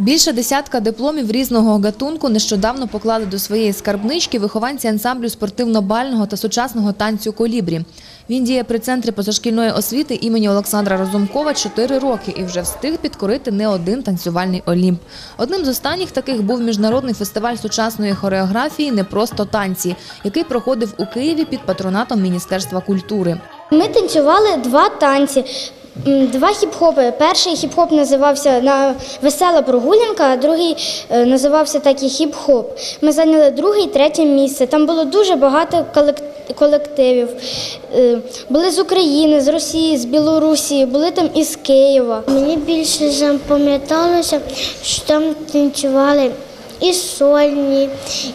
Більше десятка дипломів різного гатунку нещодавно поклали до своєї скарбнички вихованці ансамблю спортивно-бального та сучасного танцю «Колібрі». Він діє при центрі позашкільної освіти імені Олександра Розумкова 4 роки і вже встиг підкорити не один танцювальний олімп. Одним з останніх таких був міжнародний фестиваль сучасної хореографії «Не просто танці», який проходив у Києві під патронатом Міністерства культури. Ми танцювали два танці. Два хіп-хопи. Перший хіп-хоп називався на весела прогулянка, а другий е, називався так і хіп-хоп. Ми зайняли друге і третє місце. Там було дуже багато колективів. Е, Були з України, з Росії, з Білорусі, були там із Києва. Мені більше запам'яталося, що там танцювали і сольні,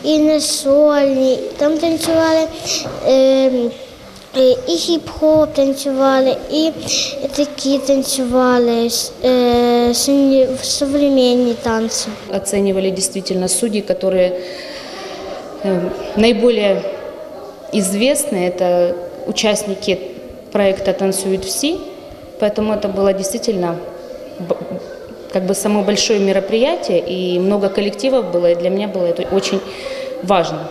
і не сольні. Там танцювали. Е, І хіп-хоп танцювали, і такі танцювали е, сумні- современні танці. оценивали действительно судьи, которые э, наиболее известны. Это участники проекта «Танцуют все», поэтому это было действительно б- как бы самое большое мероприятие, и много коллективов было, и для меня было это очень важно.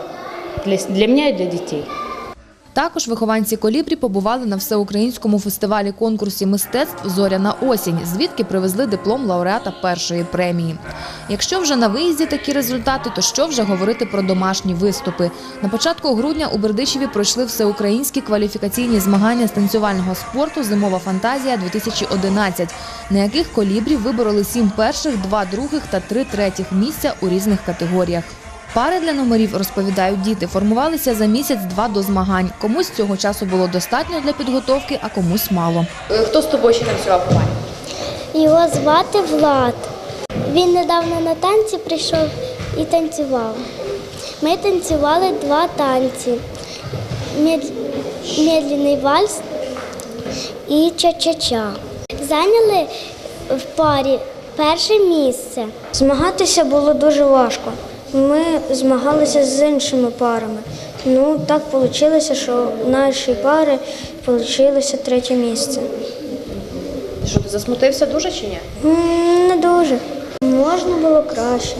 Для, с- для меня и для детей. Також вихованці «Колібрі» побували на всеукраїнському фестивалі конкурсі мистецтв «Зоряна осінь», звідки привезли диплом лауреата першої премії. Якщо вже на виїзді такі результати, то що вже говорити про домашні виступи? На початку грудня у Бердичеві пройшли всеукраїнські кваліфікаційні змагання з танцювального спорту «Зимова фантазія-2011», на яких «Колібрі» вибороли сім перших, два других та три третіх місця у різних категоріях. Пари для номерів, розповідають діти, формувалися за місяць-два до змагань. Комусь цього часу було достатньо для підготовки, а комусь мало. Хто з тобою ще танцював у парі? Його звати Влад. Він недавно на танці прийшов і танцював. Ми танцювали два танці: Мед- медленний вальс і ча-ча-ча. Зайняли в парі перше місце. Змагатися було дуже важко. Ми змагалися з іншими парами. Ну, так вийшло, що в нашій парі вийшло третє місце. Що ти засмутився дуже чи ні? Не дуже. Можна було краще.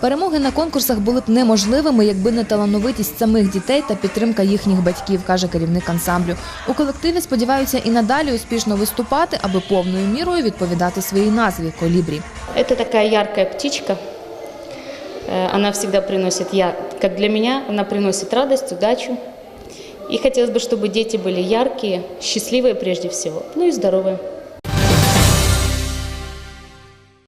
Перемоги на конкурсах були б неможливими, якби не талановитість самих дітей та підтримка їхніх батьків, каже керівник ансамблю. У колективі сподіваються і надалі успішно виступати, аби повною мірою відповідати своїй назві колібрі. Это такая яркая птичка. Э, Она всегда приносит, я, как для меня, она приносит радость, удачу. И хотелось бы, чтобы дети были яркие, счастливые прежде всего, ну и здоровые.